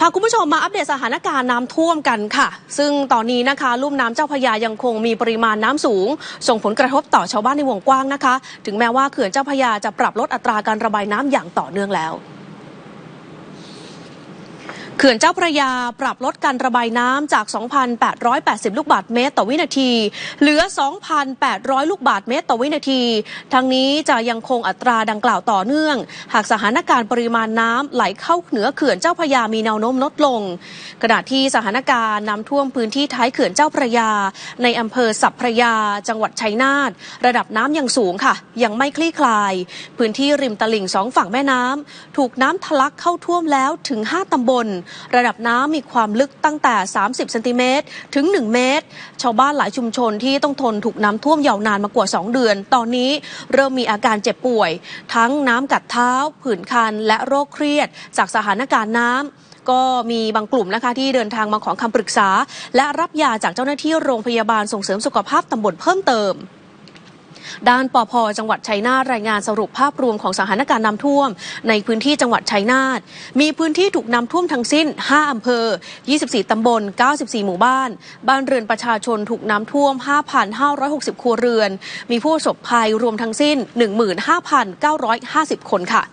พาคุณผู้ชมมาอัปเดตสถานการณ์น้ำท่วมกันค่ะ ซึ่งตอนนี้นะคะลุ่มน้ำเจ้าพยายังคงมีปริมาณน้ำสูง ส่งผลกระทบต่อชาวบ้านในวงกว้างนะคะ ถึงแม้ว่าเขื่อนเจ้าพยาจะปรับลดอัตราการระบายน้ำอย่างต่อเนื่องแล้ว เขื่อนเจ้าพระยาปรับลดการระบายน้ำจาก 2,880 ลูกบาศก์เมตร ต่อวินาที เหลือ 2,800 ลูกบาศก์เมตร ต่อวินาที ทั้งนี้จะยังคงอัตราดังกล่าวต่อเนื่อง หากสถานการณ์ปริมาณน้ำไหลเข้าเหนือเขื่อนเจ้าพระยามีแนวโน้มลดลง ขณะที่สถานการณ์น้ำท่วมพื้นที่ท้ายเขื่อนเจ้าพระยา ในอำเภอสัพพระยา จังหวัดชัยนาทระดับน้ำยังสูงค่ะ ยังไม่คลี่คลาย พื้นที่ริมตลิ่งสองฝั่งแม่น้ำถูกน้ำทะลักเข้าท่วมแล้วถึง 5ตำบลระดับน้ำมีความลึกตั้งแต่ 30 เซนติเมตรถึง 1 เมตร ชาวบ้านหลายชุมชนที่ต้องทนถูกน้ำท่วมยาวนานมากว่า 2 เดือน ตอนนี้เริ่มมีอาการเจ็บป่วย ทั้งน้ำกัดเท้า ผื่นคัน และโรคเครียด จากสถานการณ์น้ำก็มีบางกลุ่มนะคะที่เดินทางมาขอคำปรึกษา และรับยาจากเจ้าหน้าที่โรงพยาบาลส่งเสริมสุขภาพตำบลเพิ่มเติม ด้านปอพจังหวัดชัยนาทรายงานสรุปภาพรวมของสถานการณ์น้ำท่วม ในพื้นที่จังหวัดชัยนาทมีพื้นที่ถูกน้ำท่วมทั้งสิ้น 5 อำเภอ 24 ตำบล 94 หมู่บ้าน บ้านเรือนประชาชนถูกน้ำท่วม 5,560 ครัวเรือน มีผู้ประสบภัยรวมทั้งสิ้น 15,950 คนค่ะ